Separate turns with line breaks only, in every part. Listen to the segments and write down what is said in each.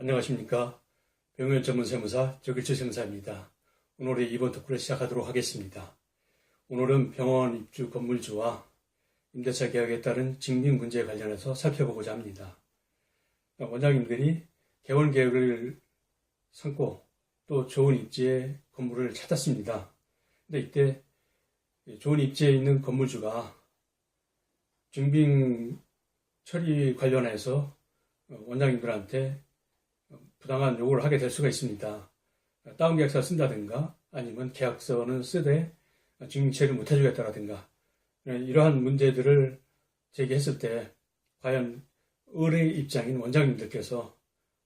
안녕하십니까. 병원 전문 세무사 조길주 세무사입니다. 오늘의 이번 토크를 시작하도록 하겠습니다. 오늘은 병원 입주 건물주와 임대차 계약에 따른 증빙 문제에 관련해서 살펴보고자 합니다. 원장님들이 개원 계획을 삼고 또 좋은 입지의 건물을 찾았습니다. 근데 이때 좋은 입지에 있는 건물주가 증빙 처리 관련해서 원장님들한테 부당한 요구를 하게 될 수가 있습니다. 다운 계약서 쓴다든가 아니면 계약서는 쓰되 증빙체를 못 해주겠다라든가 이러한 문제들을 제기했을 때 과연 의뢰 입장인 원장님들께서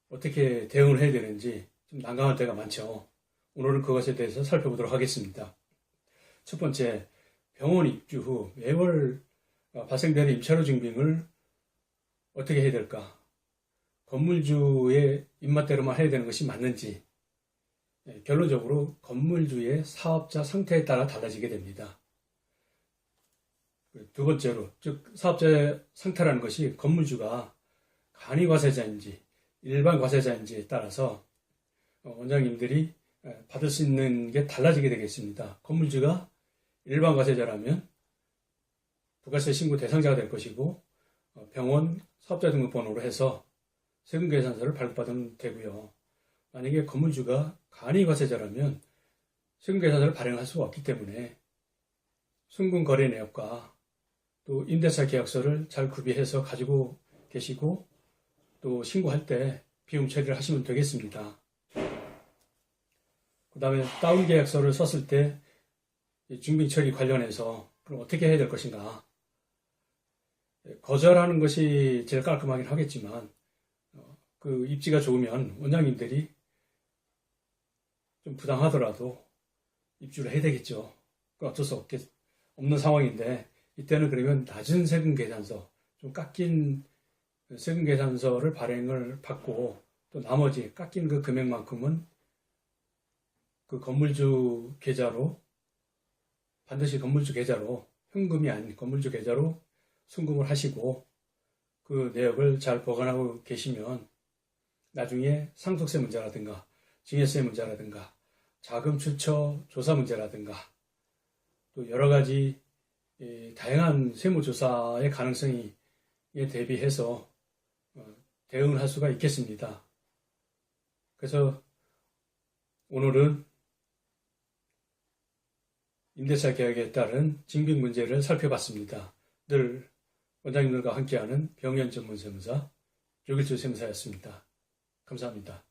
어떻게 대응을 해야 되는지 좀 난감할 때가 많죠. 오늘은 그것에 대해서 살펴보도록 하겠습니다. 첫 번째, 병원 입주 후 매월 발생되는 임차료 증빙을 어떻게 해야 될까? 건물주의 입맛대로만 해야 되는 것이 맞는지 예, 결론적으로 건물주의 사업자 상태에 따라 달라지게 됩니다. 두 번째로 즉 사업자의 상태라는 것이 건물주가 간이 과세자인지 일반 과세자인지에 따라서 원장님들이 받을 수 있는 게 달라지게 되겠습니다. 건물주가 일반 과세자라면 부가세 신고 대상자가 될 것이고 어, 병원 사업자 등록번호로 해서 세금 계산서를 발급받으면 되고요. 만약에 건물주가 간이 과세자라면 세금 계산서를 발행할 수가 없기 때문에 순금 거래 내역과 또 임대차 계약서를 잘 구비해서 가지고 계시고 또 신고할 때 비용 처리를 하시면 되겠습니다. 그 다음에 다운 계약서를 썼을 때 증빙 처리 관련해서 그럼 어떻게 해야 될 것인가? 거절하는 것이 제일 깔끔하긴 하겠지만 어, 그 입지가 좋으면 원장님들이 좀 부당하더라도 입주를 해야 되겠죠. 그 어쩔 수 없겠, 없는 상황인데 이때는 그러면 낮은 세금 계산서, 좀 깎인 세금 계산서를 발행을 받고 또 나머지 깎인 그 금액만큼은 그 건물주 계좌로 반드시 건물주 계좌로 현금이 아닌 건물주 계좌로 송금을 하시고 그 내역을 잘 보관하고 계시면 나중에 상속세 문제라든가 증여세 문제라든가 자금 출처 조사 문제라든가 또 여러 가지 다양한 세무조사의 가능성에 대비해서 어, 대응을 할 수가 있겠습니다. 그래서 오늘은 임대차 계약에 따른 징빙 문제를 살펴봤습니다. 늘 원장님들과 함께하는 병현 전문 세무사 조길주 세무사였습니다. 감사합니다.